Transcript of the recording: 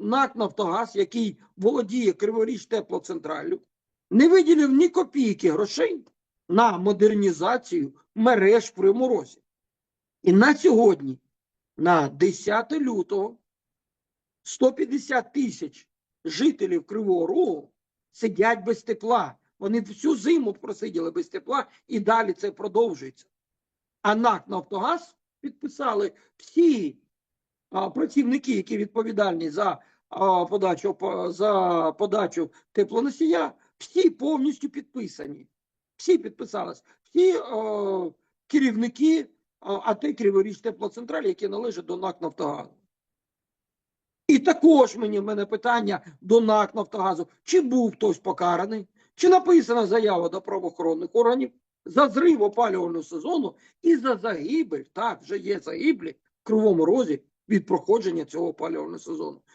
НАК Нафтогаз, який володіє Криворіж теплоцентраллю, не виділив ні копійки грошей на модернізацію мереж в Кривому Розі. І на сьогодні, на 10 лютого, 150 тисяч жителів Кривого Рогу сидять без тепла. Вони всю зиму просиділи без тепла і далі це продовжується. А НАК Нафтогаз підписали всі працівники, які відповідальні за подачу за подачу теплоносія, всі повністю підписані. Всі підписались. Всі е, керівники АТ Криворіж теплоцентралі, які належать до НАК Нафтогазу. І також мені в мене питання до НАК Нафтогазу: чи був хтось покараний, чи написана заява до правоохоронних органів за зрив опалювального сезону і за загибель, так, вже є загиблі в Кривому Розі від проходження цього опалювального сезону.